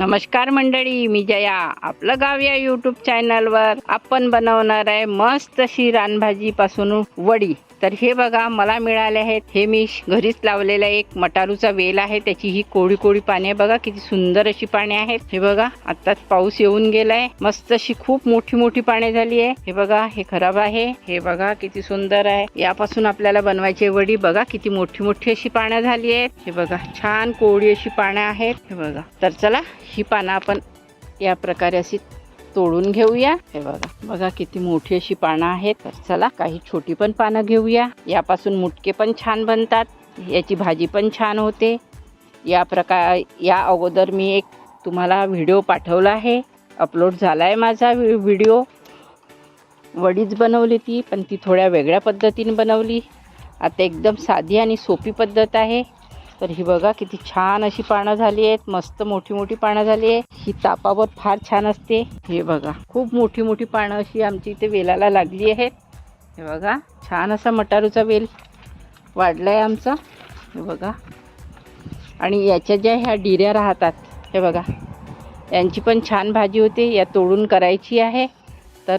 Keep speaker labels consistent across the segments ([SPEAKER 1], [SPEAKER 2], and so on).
[SPEAKER 1] नमस्कार मंडळी मी जया. आपलं गाव या यूट्यूब चॅनलवर आपण बनवणार आहे मस्त अशी रानभाजीपासून वडी. तर हे बघा मला मिळाले आहेत. हे मी घरीच लावलेला एक मटारूचा वेल आहे त्याची ही कोळी कोळी पाने आहे. बघा किती सुंदर अशी पाने आहेत. हे बघा आताच पाऊस येऊन गेलाय. मस्त अशी खूप मोठी मोठी पाने झाली आहे. हे बघा हे खराब आहे. हे बघा किती सुंदर आहे. यापासून आपल्याला बनवायची वडी. बघा किती मोठी मोठी अशी पानं झाली आहेत. हे बघा छान कोळी अशी पानं आहेत. हे बघा. तर चला ही पानं आपण या प्रकारे अशी तोडून घेऊया. हे बघा बघा किती मोठी अशी पानं आहेत. तर चला काही छोटी पण पानं घेऊया. यापासून मुटके पण छान बनतात. याची भाजी पण छान होते. या प्रकार या अगोदर मी एक तुम्हाला व्हिडिओ पाठवला आहे. अपलोड झाला आहे माझा व्हिडिओ. वडीच बनवली ती पण ती थोड्या वेगळ्या पद्धतीने बनवली. आता एकदम साधी आणि सोपी पद्धत आहे. तर ही बघा किती छान अशी पानं झाली आहेत. मस्त मोठी मोठी पानं झाली आहे ही तापावर फार छान असते. हे बघा खूप मोठी मोठी पानं अशी आमची इथे वेलाला लागली आहेत. हे बघा छान असा मटारूचा वेल वाढला आहे आमचा. हे बघा. आणि याच्या ज्या ह्या डिऱ्या राहतात हे बघा यांची पण छान भाजी होते. या तोडून करायची आहे. तर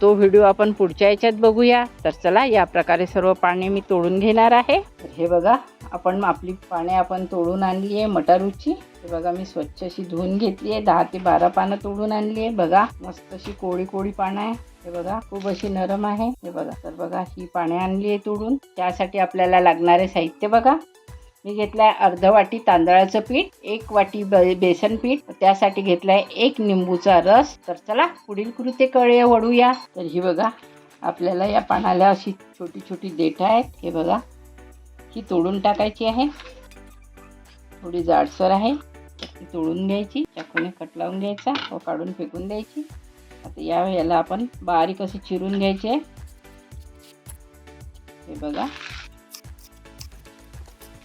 [SPEAKER 1] तो व्हिडिओ आपण पुढच्या याच्यात बघूया. तर चला या प्रकारे सर्व पाने मी तोडून घेणार आहे. हे बघा आपण आपली पाने आपण तोडून आणली आहे मटारूची. हे बघा मी स्वच्छ अशी धुवून घेतली आहे. दहा ते बारा पानं तोडून आणली आहे. बघा मस्त अशी कोळी कोळी पानं आहे. हे बघा खूप अशी नरम आहे. हे बघा तर बघा ही पाने आणली आहे तोडून. त्यासाठी आपल्याला लागणारे साहित्य बघा. मी घेतलाय अर्ध वाटी तांदळाचं पीठ एक वाटी बेसन पीठ. त्यासाठी घेतलाय एक निंबूचा रस. तर चला पुढील कृते कळे वळूया. तर ही बघा आपल्याला या पानाला अशी छोटी छोटी देठं आहेत. हे बघा ती तोडून टाकायची आहे. थोडी जाडसर आहे. ती तोडून घ्यायची. चाकूने कट लावून घ्यायचा व काढून फेकून द्यायची. आता या याला आपण बारीक असे चिरून घ्यायची आहे. हे बघा.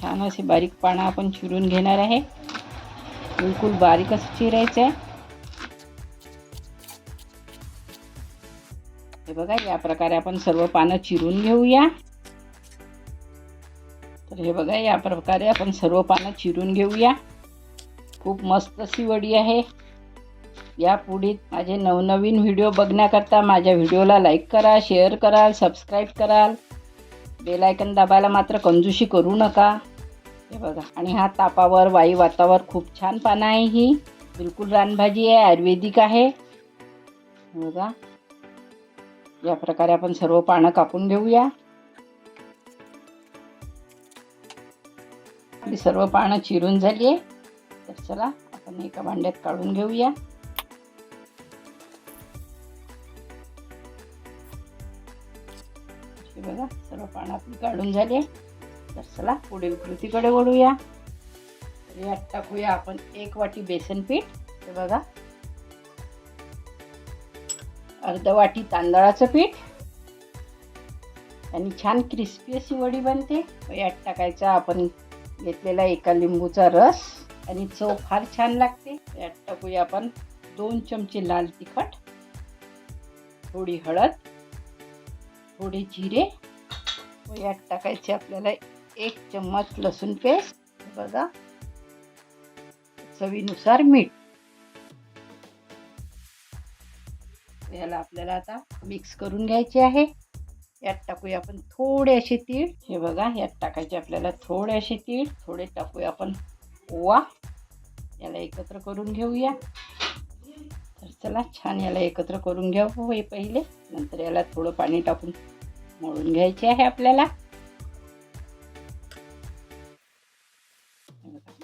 [SPEAKER 1] छान असे बारीक पानं आपण चिरून घेणार आहे. बिलकुल बारीक असं चिरायचं आहे. हे बघा या प्रकारे आपण सर्व पानं चिरून घेऊया. तर हे बघा या प्रकारे आपण सर्व पानं चिरून घेऊया. खूप मस्त अशी वडी आहे. यापुढे माझे नवनवीन व्हिडिओ बघण्याकरता माझ्या व्हिडिओला लाईक करा शेअर कराल सबस्क्राईब कराल. बेलायकन दाबायला मात्र कंजूशी करू नका. हे बघा आणि हा तापावर वायू वातावर खूप छान पानं आहे ही. बिलकुल रानभाजी आहे आयुर्वेदिक आहे. बघा या प्रकारे आपण सर्व पानं कापून घेऊया. आपली सर्व पानं चिरून झाली आहे. तर चला आपण एका भांड्यात काढून घेऊया. हे बघा सर्व पानं आपली काढून झाली आहे. तर चला पुढील कृतीकडे वळूया. यात टाकूया आपण एक वाटी बेसन पीठ. हे बघा. अर्ध वाटी तांदळाचं पीठ. आणि छान क्रिस्पी अशी वडी बनते. यात टाकायचा आपण घेतलेला एका लिंबूचा रस आणि चव फार छान लागते. यात टाकूया आपण दोन चमचे लाल तिखट थोडी हळद थोडे जिरे व यात टाकायचे आपल्याला एक चम्मच लसूण पेस्ट. बघा चवीनुसार मीठ. याला आपल्याला आता मिक्स करून घ्यायचे आहे. यात टाकूया आपण थोडे असे तीळ. हे बघा यात टाकायचे आपल्याला थोडे असे तीळ. थोडे टाकूया आपण ओवा. याला एकत्र करून घेऊया. तर चला छान याला एकत्र करून घ्या हे पहिले. नंतर याला थोडं पाणी टाकून मळून घ्यायचे आहे आपल्याला.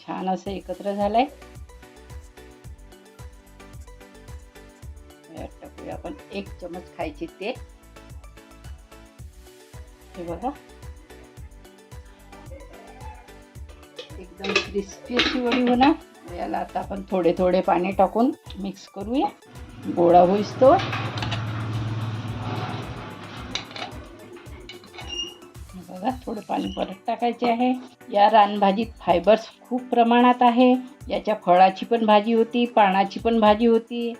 [SPEAKER 1] छान असं एकत्र झालंय. यात टाकूया आपण एक चमच खायचे तेल. हे बघा एकदम क्रिस्पी अशी वडी होणार याला आता आपण थोडे थोडे पाणी टाकून मिक्स करूया. गोळा होईस तो. बघा थोडं पाणी परत टाकायचे आहे. या रानभाजीत फायबर्स खूप प्रमाणात आहे. याच्या फळाची पण भाजी होती पानाची पण भाजी होती.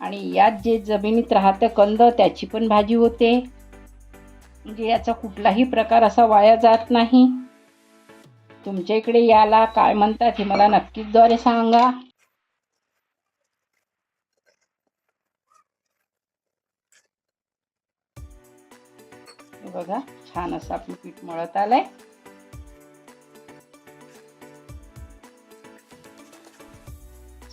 [SPEAKER 1] आणि यात जे जमिनीत राहतं कंद त्याची पण भाजी होते. म्हणजे याचा कुठलाही प्रकार असा वाया जात नाही. तुमच्या इकडे याला काय म्हणतात हे मला नक्कीचद्वारे सांगा. बघा छान असं आपलं पीठ मळत आलंय.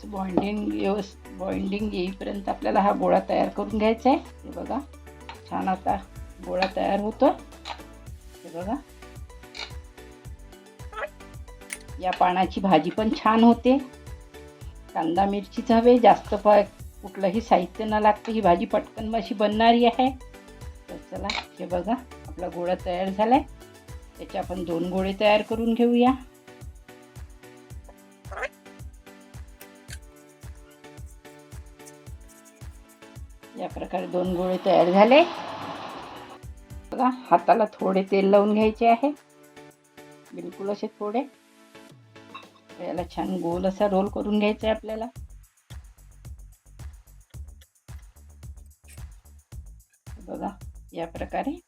[SPEAKER 1] बॉइंडिंग बॉइंडिंग येईपर्यंत आपल्याला हा गोळा तयार करून घ्यायचा आहे बघा छान आता गोळा तयार होतो हे बघा या पानाची भाजी पण छान होते कांदा मिरचीच हवे जास्त प कुठलंही साहित्य न लागतं ही भाजी पटकन अशी बनणारी आहे तर चला हे बघा आपला गोळा तयार झाला आहे त्याचे आपण दोन गोळे तयार करून घेऊया या प्रकारे दोन गोळे तयार झाले हाताला थोडे तेल लावून घ्यायचे आहे. बिलकुल असे थोडे. याला छान गोल असा रोल करून घ्यायचा आहे आपल्याला. बघा या प्रकारे.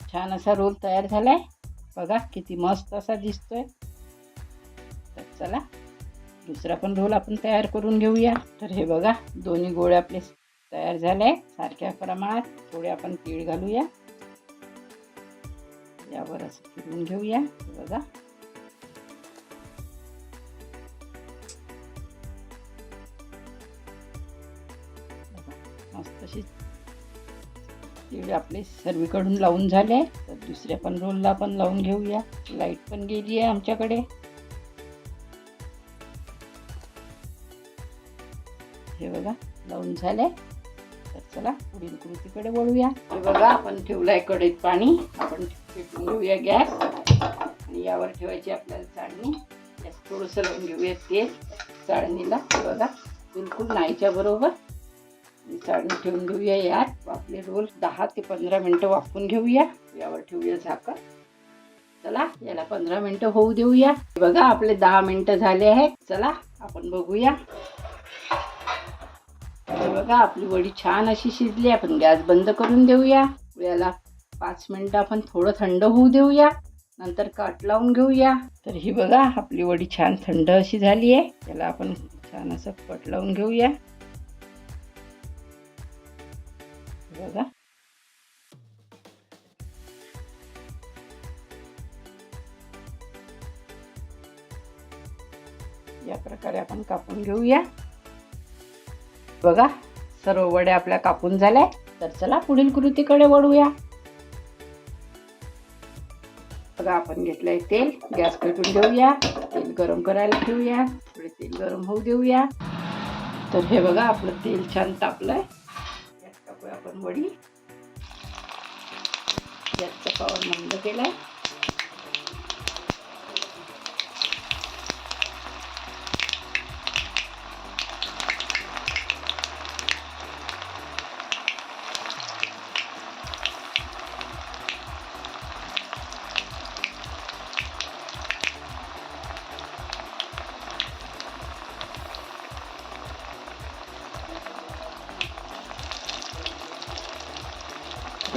[SPEAKER 1] छान असा रोल तयार झालाय. बघा किती मस्त असा दिसतोय. तर चला दुसरा पण रोल आपण तयार करून घेऊया. तर हे बघा दोन्ही गोळे आपले तयार झाले. सारख्या प्रमाणात थोडे आपण तीळ घालूया. यावर असं फिरून घेऊया. बघा. मस्त अशी तीळ आपले सर्वीकडून लावून झाले. तर दुसऱ्या पण रोलला पण लावून घेऊया. लाइट पण गेली आहे आमच्याकडे. हे बघा. लावून झाले. तर चला पुढील कृतीकडे वळूया. हे बघा आपण ठेवलंय कढईत पाणी. आपण पेटून घेऊया गॅस. आणि यावर ठेवायची आपल्याला चाळणी. गॅस थोडंसं लावून घेऊया तेल. चाळणीला हे बघा बिलकुल नाहीच्या बरोबर. चाळणी ठेवून घेऊया यात. आपले रोल दहा ते पंधरा मिनटं वाफवून घेऊया. यावर ठेवूया झाकण चला याला पंधरा मिनटं होऊ देऊया. बघा आपले दहा मिनटं झाले आहेत. चला आपण बघूया. हे बघा आपली वडी छान अशी शिजली. आपण गॅस बंद करून देऊया. याला पाच मिनटं आपण थोडं थंड होऊ देऊया. नंतर काट लावून घेऊया. तर ही बघा आपली वडी छान थंड अशी झाली आहे. त्याला आपण छान असं कट लावून घेऊया. बघा. या प्रकारे आपण कापून घेऊया. बघा सर्व वड्या आपल्या कापून झाल्या तर चला पुढील कृतीकडे वळूया. बघा आपण घेतलंय तेल गॅस पेटून देऊया तेल गरम करायला ठेवूया थोडे तेल गरम होऊ देऊया. तर हे बघा आपलं तेल छान तापलंय. टाकूया आपण वडी. गॅसचा पावर मंद केलाय.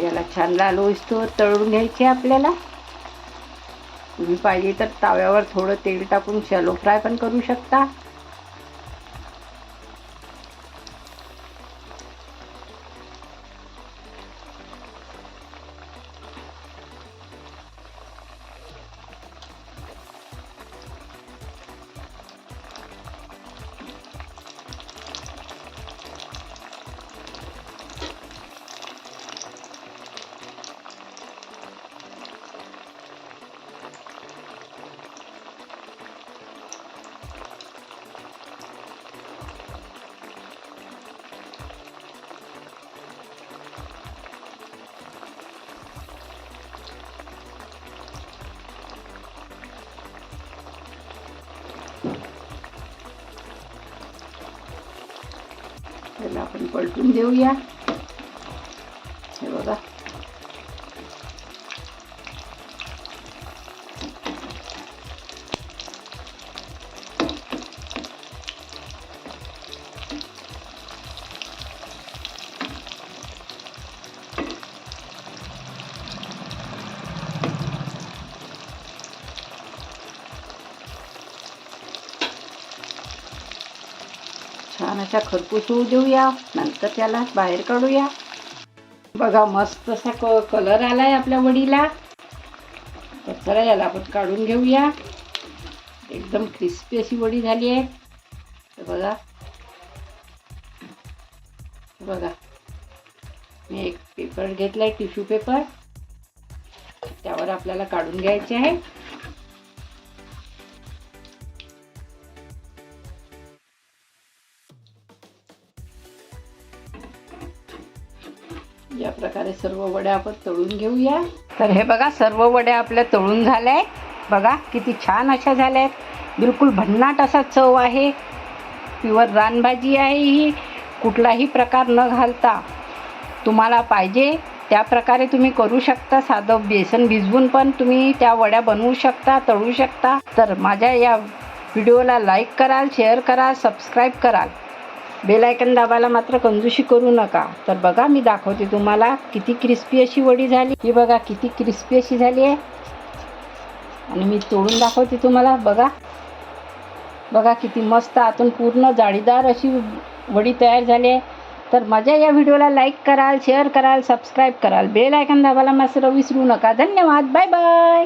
[SPEAKER 1] याला छान लाल होईस्तोवर तळून घ्यायचे आपल्याला. तुम्ही पाहिजे तर ताव्यावर थोडं तेल टाकून शॅलो फ्राय पण करू शकता. पलटून देऊया. छान अशा खरपूस होऊ देऊया. नंतर त्याला बाहेर काढूया. बघा मस्त असा क कलर आलाय आपल्या वडीला. तर चला याला आपण काढून घेऊया. एकदम क्रिस्पी अशी वडी झाली आहे. तर बघा. बघा. मी एक पेपर घेतलाय टिश्यू पेपर त्यावर आपल्याला काढून घ्यायचे आहे. प्रकारे सर्व वड्या आपण तळून घेऊया. तर हे बघा सर्व वड्या आपल्या तळून झाल्या आहेत बघा किती छान अशा झाल्या आहेत बिलकुल भन्नाट असा चव आहे. प्युअर रानभाजी आहे ही. कुठलाही प्रकार न घालता तुम्हाला पाहिजे त्या प्रकारे तुम्ही करू शकता. साधं बेसन भिजवून पण तुम्ही त्या वड्या बनवू शकता तळू शकता. तर माझ्या या व्हिडिओला लाईक कराल शेअर कराल सबस्क्राईब कराल. बेलायकन दाबाला दाबायला मात्र कंजूशी करू नका. तर बघा मी दाखवते तुम्हाला किती क्रिस्पी अशी वडी झाली. ही बघा किती क्रिस्पी अशी झाली आहे. आणि मी तोडून दाखवते तुम्हाला. बघा. बघा किती मस्त आतून पूर्ण जाळीदार अशी वडी तयार झाली आहे. तर माझ्या या व्हिडिओला लाईक कराल शेअर कराल सबस्क्राईब कराल. बेल आयकन दाबायला मात्र विसरू नका. धन्यवाद. Bye bye